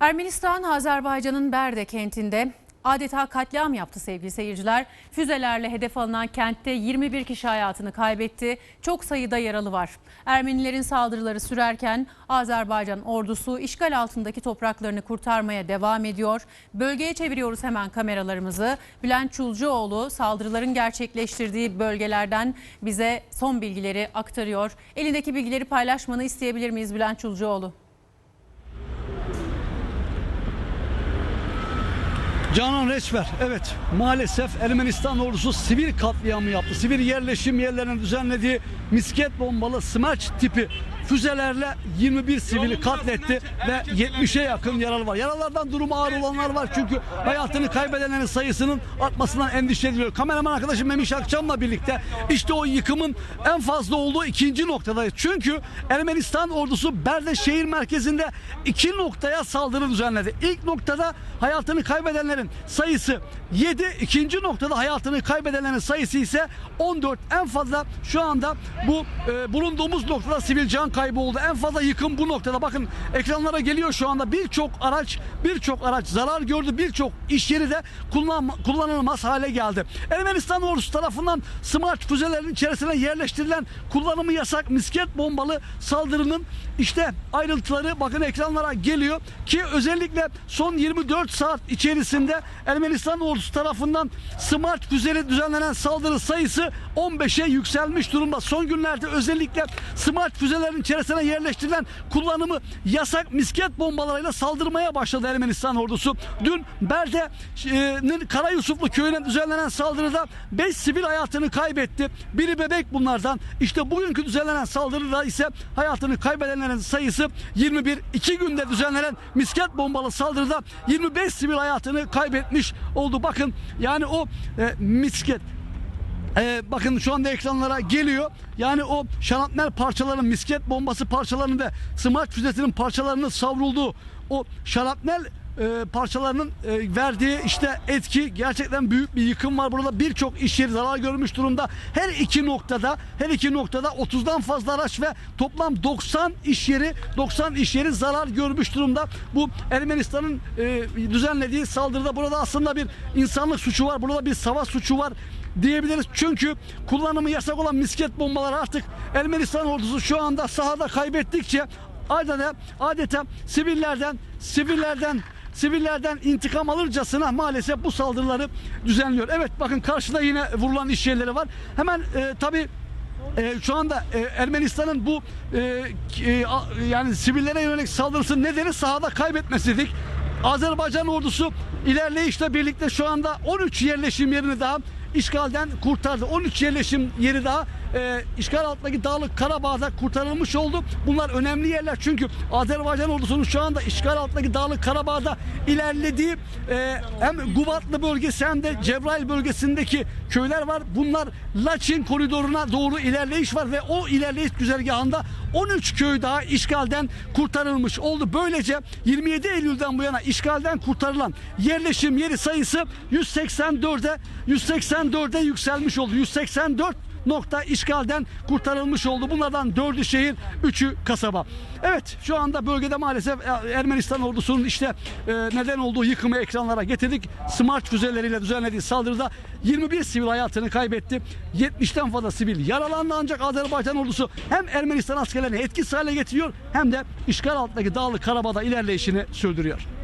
Ermenistan, Azerbaycan'ın Berde kentinde adeta katliam yaptı sevgili seyirciler. Füzelerle hedef alınan kentte 21 kişi hayatını kaybetti. Çok sayıda yaralı var. Ermenilerin saldırıları sürerken Azerbaycan ordusu işgal altındaki topraklarını kurtarmaya devam ediyor. Bölgeye çeviriyoruz hemen kameralarımızı. Bülent Çulcuoğlu saldırıların gerçekleştirdiği bölgelerden bize son bilgileri aktarıyor. Elindeki bilgileri paylaşmanı isteyebilir miyiz Bülent Çulcuoğlu? Canan Reçber, evet maalesef Ermenistan ordusu sivil katliamı yaptı. Sivil yerleşim yerlerinin düzenlediği misket bombalı smaç tipi füzelerle 21 sivili katletti ve 70'e yakın yaralı var. Yaralardan durumu ağır olanlar var çünkü hayatını kaybedenlerin sayısının artmasından endişe ediliyor. Kameraman arkadaşım Memiş Akçam'la birlikte işte o yıkımın en fazla olduğu ikinci noktadayız. Çünkü Ermenistan ordusu Berde şehir merkezinde iki noktaya saldırı düzenledi. İlk noktada hayatını kaybedenlerin sayısı 7, ikinci noktada hayatını kaybedenlerin sayısı ise 14. En fazla şu anda bu e, bulunduğumuz noktada sivil can kaybı oldu. En fazla yıkım bu noktada. Bakın ekranlara geliyor şu anda birçok araç, birçok araç zarar gördü. Birçok iş yeri de kullan, kullanılmaz hale geldi. Ermenistan ordusu tarafından smart füzelerin içerisine yerleştirilen kullanımı yasak misket bombalı saldırının işte ayrıntıları bakın ekranlara geliyor ki özellikle son 24 saat içerisinde Ermenistan ordusu tarafından smart füzeli düzenlenen saldırı sayısı 15'e yükselmiş durumda. Son günlerde özellikle smart füzelerin içerisine yerleştirilen kullanımı yasak misket bombalarıyla saldırmaya başladı Ermenistan ordusu. Dün Berde'nin Karayusuflu köyüne düzenlenen saldırıda 5 sivil hayatını kaybetti. Biri bebek bunlardan. İşte bugünkü düzenlenen saldırıda ise hayatını kaybedenlerin sayısı 21. 2 günde düzenlenen misket bombalı saldırıda 25 sivil hayatını kaybetmiş oldu. Bakın yani o e, misket ee, bakın şu anda ekranlara geliyor. Yani o şarapnel parçalarının, misket bombası parçalarının ve smart füzesinin parçalarının savrulduğu o şarapnel e, parçalarının e, verdiği işte etki gerçekten büyük bir yıkım var. Burada birçok iş yeri zarar görmüş durumda. Her iki noktada her iki noktada 30'dan fazla araç ve toplam 90 iş yeri 90 iş yeri zarar görmüş durumda. Bu Ermenistan'ın e, düzenlediği saldırıda burada aslında bir insanlık suçu var. Burada bir savaş suçu var diyebiliriz. Çünkü kullanımı yasak olan misket bombaları artık Ermenistan ordusu şu anda sahada kaybettikçe adeta, adeta sivillerden sivillerden sivillerden intikam alırcasına maalesef bu saldırıları düzenliyor. Evet bakın karşıda yine vurulan iş yerleri var. Hemen e, tabii e, şu anda e, Ermenistan'ın bu e, e, a- yani sivillere yönelik saldırısı nedeni sahada kaybetmesiydik. Azerbaycan ordusu ilerleyişle birlikte şu anda 13 yerleşim yerini daha işgalden kurtardı. 13 yerleşim yeri daha e, işgal altındaki Dağlık Karabağ'da kurtarılmış oldu. Bunlar önemli yerler çünkü Azerbaycan ordusunun şu anda işgal altındaki Dağlık Karabağ'da ilerlediği e, hem Gubatlı bölgesi hem de Cebrail bölgesindeki köyler var. Bunlar Laçin koridoruna doğru ilerleyiş var ve o ilerleyiş güzergahında 13 köy daha işgalden kurtarılmış oldu. Böylece 27 Eylül'den bu yana işgalden kurtarılan yerleşim yeri sayısı 184'e 184'e yükselmiş oldu. 184 nokta işgalden kurtarılmış oldu. Bunlardan dördü şehir, üçü kasaba. Evet şu anda bölgede maalesef e, Ermenistan ordusunun işte e, neden olduğu yıkımı ekranlara getirdik. Smart füzeleriyle düzenlediği saldırıda 21 sivil hayatını kaybetti. 70'ten fazla sivil yaralandı ancak Azerbaycan ordusu hem Ermenistan askerlerini etkisiz hale getiriyor hem de işgal altındaki Dağlık Karabağ'da ilerleyişini sürdürüyor.